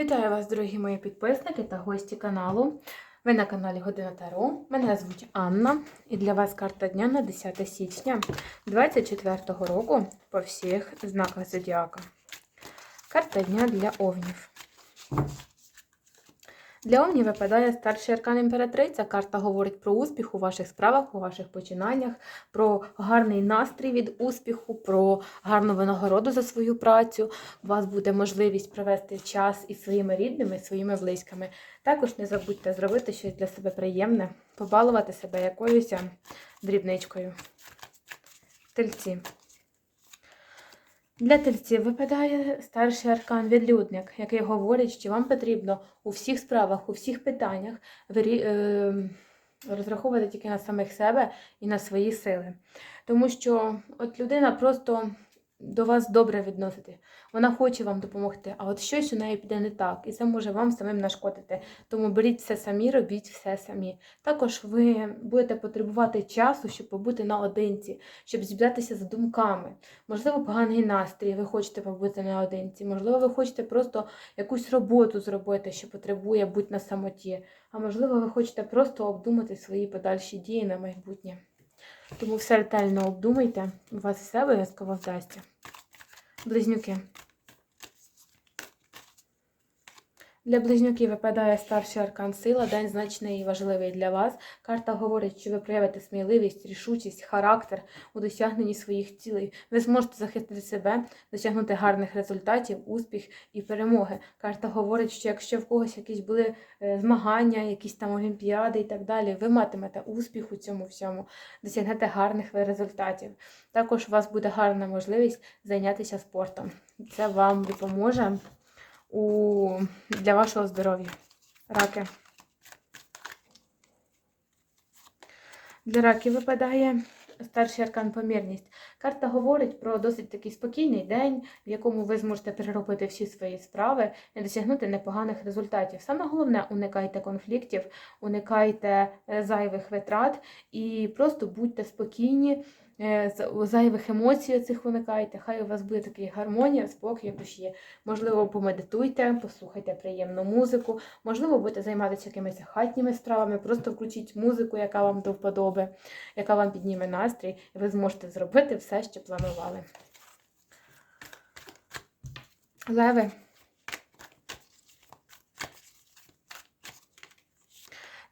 Вітаю вас, дорогі мої підписники та гості каналу. Ви на каналі Година Таро. Мене звуть Анна, і для вас карта дня на 10 січня 2024 року по всіх знаках зодіака. Карта дня для овнів. Для овнів випадає старший аркан імператриця. Карта говорить про успіх у ваших справах, у ваших починаннях, про гарний настрій від успіху, про гарну винагороду за свою працю. У вас буде можливість провести час із своїми рідними, своїми близькими. Також не забудьте зробити щось для себе приємне, побалувати себе якоюсь дрібничкою. Тельці. Для тельців випадає старший аркан відлюдник, який говорить, що вам потрібно у всіх справах, у всіх питаннях вирі- е, розраховувати тільки на самих себе і на свої сили. Тому що от людина просто до вас добре відносити. Вона хоче вам допомогти, а от щось у неї піде не так, і це може вам самим нашкодити. Тому беріть все самі, робіть все самі. Також ви будете потребувати часу, щоб побути наодинці, щоб зібратися з думками. Можливо, поганий настрій, ви хочете побути наодинці. Можливо, ви хочете просто якусь роботу зробити, що потребує бути на самоті. А можливо, ви хочете просто обдумати свої подальші дії на майбутнє. Тому все ретельно обдумайте, у вас все обов'язково вдасться. Близнюки. Для близнюків випадає старший аркан сила, день значний і важливий для вас. Карта говорить, що ви проявите сміливість, рішучість, характер у досягненні своїх цілей. Ви зможете захистити себе, досягнути гарних результатів, успіх і перемоги. Карта говорить, що якщо в когось якісь були е, змагання, якісь там олімпіади і так далі, ви матимете успіх у цьому всьому, досягнете гарних результатів. Також у вас буде гарна можливість зайнятися спортом. Це вам допоможе у... для вашого здоров'я. Раки. Для раків випадає старший аркан помірність. Карта говорить про досить такий спокійний день, в якому ви зможете переробити всі свої справи і досягнути непоганих результатів. Саме головне, уникайте конфліктів, уникайте е, зайвих витрат і просто будьте спокійні. Е, Зайвих емоцій цих уникайте. Хай у вас буде такий гармонія, спокій в душі. Можливо, помедитуйте, послухайте приємну музику, можливо, будете займатися якимись хатніми справами, просто включіть музику, яка вам до вподоби, яка вам підніме настрій, і ви зможете зробити все, що планували. Леви.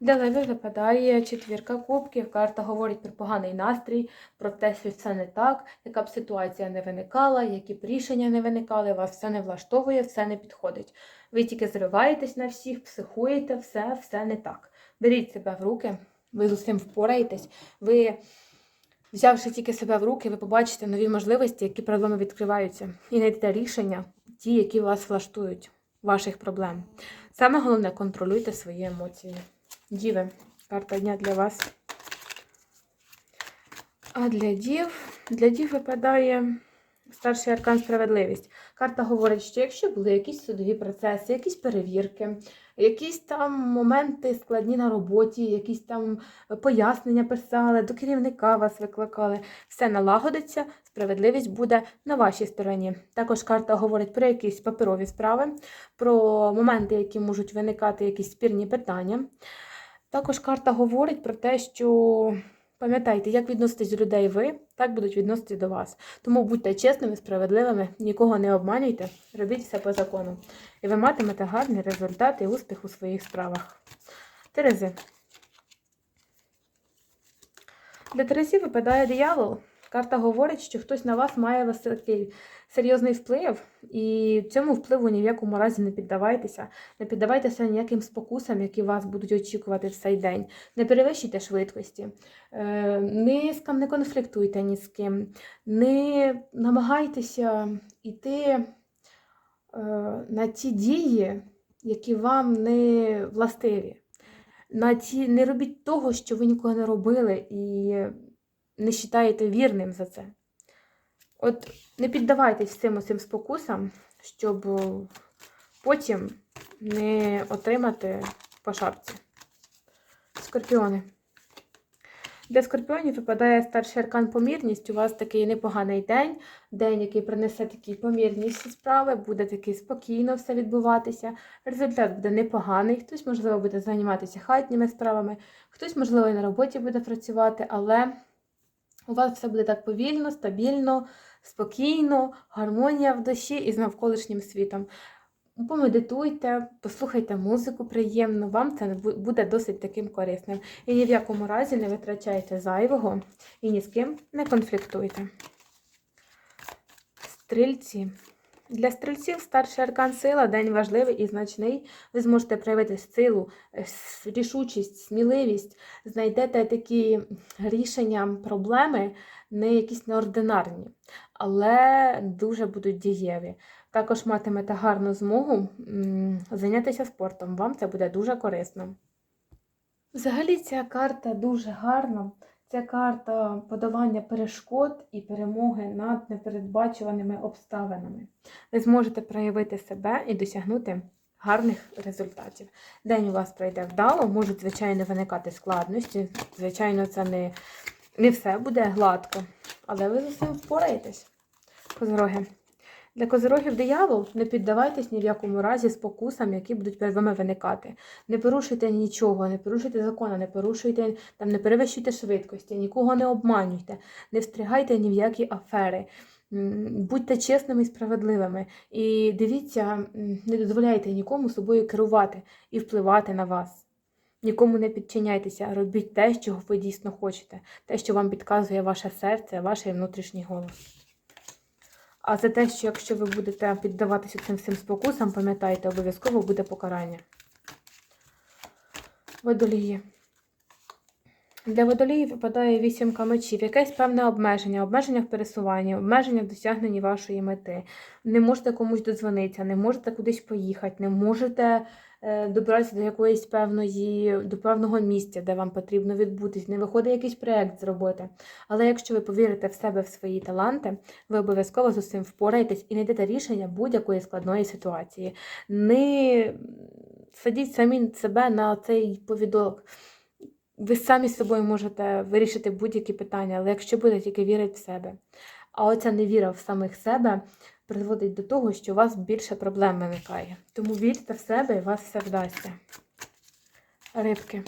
Для левів випадає четвірка кубків. Карта говорить про поганий настрій, про те, що все не так, яка б ситуація не виникала, які б рішення не виникали, вас все не влаштовує, все не підходить. Ви тільки зриваєтесь на всіх, психуєте, все, все не так. Беріть себе в руки, ви з усім впораєтесь. Ви, взявши тільки себе в руки, ви побачите нові можливості, які проблеми відкриваються, і знайдете рішення, ті, які вас влаштують, ваших проблем. Саме головне контролюйте свої емоції. Діви, карта дня для вас. А для дів, для дів випадає старший аркан справедливість. Карта говорить, що якщо були якісь судові процеси, якісь перевірки, якісь там моменти складні на роботі, якісь там пояснення писали, до керівника вас викликали, все налагодиться, справедливість буде на вашій стороні. Також карта говорить про якісь паперові справи, про моменти, які можуть виникати, якісь спірні питання. Також карта говорить про те, що пам'ятайте, як відноситесь до людей ви, так будуть відноситись до вас. Тому будьте чесними, справедливими, нікого не обманюйте, робіть все по закону. І ви матимете гарний результат і успіх у своїх справах. Терези. Для Терезі випадає диявол. Карта говорить, що хтось на вас має високий серйозний вплив, і цьому впливу ні в якому разі не піддавайтеся. Не піддавайтеся ніяким спокусам, які вас будуть очікувати в цей день. Не перевищуйте швидкості, не, не конфліктуйте ні з ким, не намагайтеся йти е, на ті дії, які вам не властиві. На ті, не робіть того, що ви ніколи не робили, і не вважаєте вірним за це. От не піддавайтесь цим усім спокусам, щоб потім не отримати по шапці. Скорпіони. Для скорпіонів випадає старший аркан помірність. У вас такий непоганий день, день, який принесе такі помірні всі справи, буде такий спокійно все відбуватися. Результат буде непоганий. Хтось, можливо, буде займатися хатніми справами, хтось, можливо, і на роботі буде працювати, але у вас все буде так повільно, стабільно, спокійно, гармонія в душі і з навколишнім світом. Помедитуйте, послухайте музику приємно, вам це буде досить таким корисним. І ні в якому разі не витрачайте зайвого і ні з ким не конфліктуйте. Стрільці. Для стрільців старший аркан сила день важливий і значний. Ви зможете проявити силу, е, рішучість, сміливість, знайдете такі рішення проблеми, не якісь неординарні, але дуже будуть дієві. Також матимете гарну змогу зайнятися спортом. Вам це буде дуже корисно. Взагалі ця карта дуже гарна. Це карта подолання перешкод і перемоги над непередбачуваними обставинами. Ви зможете проявити себе і досягнути гарних результатів. День у вас пройде вдало, можуть, звичайно, виникати складності. Звичайно, це не, не все буде гладко, але ви з усім впораєтесь. Козороги. Для козирогів диявол не піддавайтесь ні в якому разі спокусам, які будуть перед вами виникати. Не порушуйте нічого, не порушуйте закону, не порушуйте, там, не перевищуйте швидкості, нікого не обманюйте, не встрягайте ні в які афери. Будьте чесними і справедливими. І дивіться, не дозволяйте нікому собою керувати і впливати на вас. Нікому не підчиняйтеся, робіть те, чого ви дійсно хочете, те, що вам підказує ваше серце, ваш внутрішній голос. А за те, що якщо ви будете піддаватися цим всім спокусам, пам'ятайте, обов'язково буде покарання. Водолії. Для водоліїв випадає вісімка мечів, якесь певне обмеження, обмеження в пересуванні, обмеження в досягненні вашої мети. Не можете комусь додзвонитися, не можете кудись поїхати, не можете е, добратися до якоїсь певної, до певного місця, де вам потрібно відбутись, не виходить якийсь проєкт зробити. Але якщо ви повірите в себе, в свої таланти, ви обов'язково з усім впораєтесь і знайдете рішення будь-якої складної ситуації. Не садіть самі себе на цей повідок. Ви самі з собою можете вирішити будь-які питання, але якщо будете тільки вірити в себе. А оця невіра в самих себе призводить до того, що у вас більше проблем виникає. Тому вірте в себе і вас все вдасться. Рибки.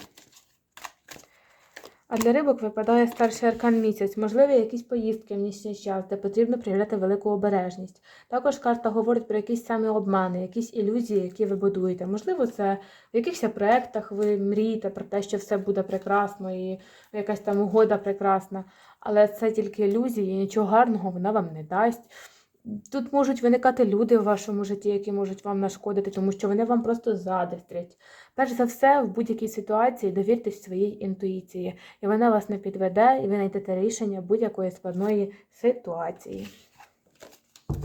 А для рибок випадає старший аркан місяць, можливі якісь поїздки в нічний час, де потрібно проявляти велику обережність. Також карта говорить про якісь самі обмани, якісь ілюзії, які ви будуєте. Можливо, це в якихось проєктах ви мрієте про те, що все буде прекрасно і якась там угода прекрасна. Але це тільки ілюзії, і нічого гарного вона вам не дасть. Тут можуть виникати люди в вашому житті, які можуть вам нашкодити, тому що вони вам просто задистрять. Перш за все, в будь-якій ситуації довіртесь своїй інтуїції, і вона вас не підведе, і ви знайдете рішення будь-якої складної ситуації.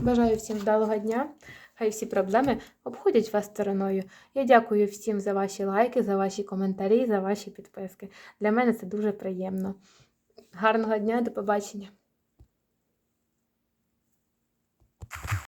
Бажаю всім вдалого дня. Хай всі проблеми обходять вас стороною. Я дякую всім за ваші лайки, за ваші коментарі, за ваші підписки. Для мене це дуже приємно. Гарного дня, до побачення!